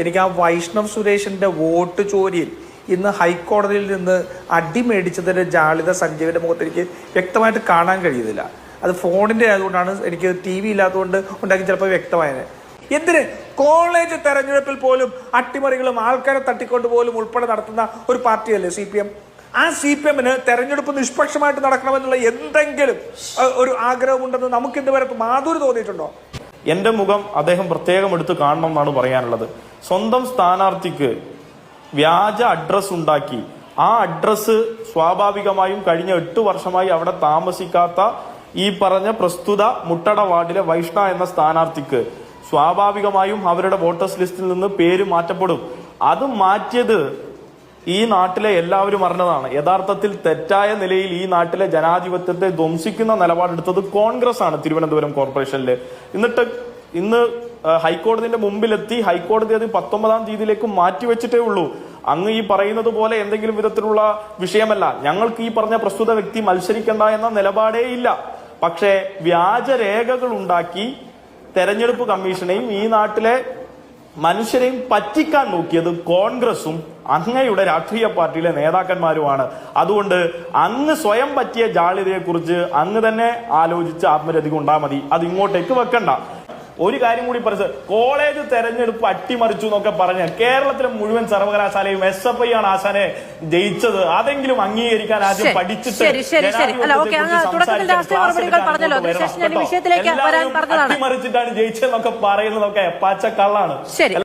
എനിക്ക് ആ വൈഷ്ണവ് സുരേഷിന്റെ വോട്ട് ചോരിയിൽ ഇന്ന് ഹൈക്കോടതിയിൽ നിന്ന് അടിമേടിച്ചതിന്റെ ജാളിത സഞ്ജീവിന്റെ മുഖത്ത് എനിക്ക് വ്യക്തമായിട്ട് കാണാൻ കഴിയുന്നില്ല. അത് ഫോണിന്റെ ആയതുകൊണ്ടാണ് എനിക്ക് ടി വി ഇല്ലാത്തതുകൊണ്ട് ഉണ്ടാക്കി ചിലപ്പോൾ വ്യക്തമായത്. എന്തിന് കോളേജ് തെരഞ്ഞെടുപ്പിൽ പോലും അട്ടിമറികളും ആൾക്കാരെ തട്ടിക്കൊണ്ട് പോലും ഉൾപ്പെടെ നടത്തുന്ന ഒരു പാർട്ടിയല്ലേ സി പി എം? ആ സി പി എമ്മിന് തെരഞ്ഞെടുപ്പ് നിഷ്പക്ഷമായിട്ട് നടക്കണമെന്നുള്ള എന്തെങ്കിലും ഒരു ആഗ്രഹമുണ്ടെന്ന് നമുക്ക് ഇതുവരെ മാധുരി തോന്നിയിട്ടുണ്ടോ? എന്റെ മുഖം അദ്ദേഹം പ്രത്യേകം എടുത്ത് കാണണം എന്നാണ് പറയാനുള്ളത്. സ്വന്തം സ്ഥാനാർത്ഥിക്ക് വ്യാജ അഡ്രസ് ഉണ്ടാക്കി. ആ അഡ്രസ്സ് സ്വാഭാവികമായും കഴിഞ്ഞ എട്ട് വർഷമായി അവിടെ താമസിക്കാത്ത ഈ പറഞ്ഞ പ്രസ്തുത മുട്ടട വാർഡിലെ വൈഷ്ണ എന്ന സ്ഥാനാർത്ഥിക്ക് സ്വാഭാവികമായും അവരുടെ വോട്ടേഴ്സ് ലിസ്റ്റിൽ നിന്ന് പേര് മാറ്റപ്പെടും. അത് മാറ്റിയത് ഈ നാട്ടിലെ എല്ലാവരും അറിഞ്ഞതാണ്. യഥാർത്ഥത്തിൽ തെറ്റായ നിലയിൽ ഈ നാട്ടിലെ ജനാധിപത്യത്തെ ധ്വംസിക്കുന്ന നിലപാടെടുത്തത് കോൺഗ്രസ് ആണ് തിരുവനന്തപുരം കോർപ്പറേഷനിൽ എന്നിട്ട് ഇന്ന് ഹൈക്കോടതിന്റെ മുമ്പിലെത്തി ഹൈക്കോടതി അത് പത്തൊമ്പതാം തീയതിയിലേക്ക് മാറ്റിവെച്ചിട്ടേ ഉള്ളൂ. അങ്ങ് ഈ പറയുന്നത് പോലെ എന്തെങ്കിലും വിധത്തിലുള്ള വിഷയമല്ല. ഞങ്ങൾക്ക് ഈ പറഞ്ഞ പ്രസ്തുത വ്യക്തി മത്സരിക്കണ്ട എന്ന നിലപാടേ ഇല്ല. പക്ഷേ വ്യാജരേഖകൾ ഉണ്ടാക്കി തെരഞ്ഞെടുപ്പ് കമ്മീഷനെയും ഈ നാട്ടിലെ മനുഷ്യരെയും പറ്റിക്കാൻ നോക്കിയത് കോൺഗ്രസും അങ്ങയുടെ രാഷ്ട്രീയ പാർട്ടിയിലെ നേതാക്കന്മാരുമാണ്. അതുകൊണ്ട് അങ്ങ് സ്വയം പറ്റിയ ജാള്യതയെ കുറിച്ച് അങ്ങ് തന്നെ ആലോചിച്ച് ആത്മരതി കൊണ്ടാ മതി. അത് ഇങ്ങോട്ടേക്ക് വെക്കണ്ട. ഒരു കാര്യം കൂടി പറഞ്ഞു കോളേജ് തെരഞ്ഞെടുപ്പ് അട്ടിമറിച്ചു എന്നൊക്കെ പറഞ്ഞ് കേരളത്തിലെ മുഴുവൻ സർവകലാശാലയും എസ് എഫ് ഐ ആണ് ആശാനെ ജയിച്ചത്. അതെങ്കിലും അംഗീകരിക്കാൻ ആദ്യം പഠിച്ചിട്ട്. അട്ടിമറിച്ചിട്ടാണ് ജയിച്ചതെന്നൊക്കെ പറയുന്നതൊക്കെ പച്ചക്കള്ളാണ്. ശരി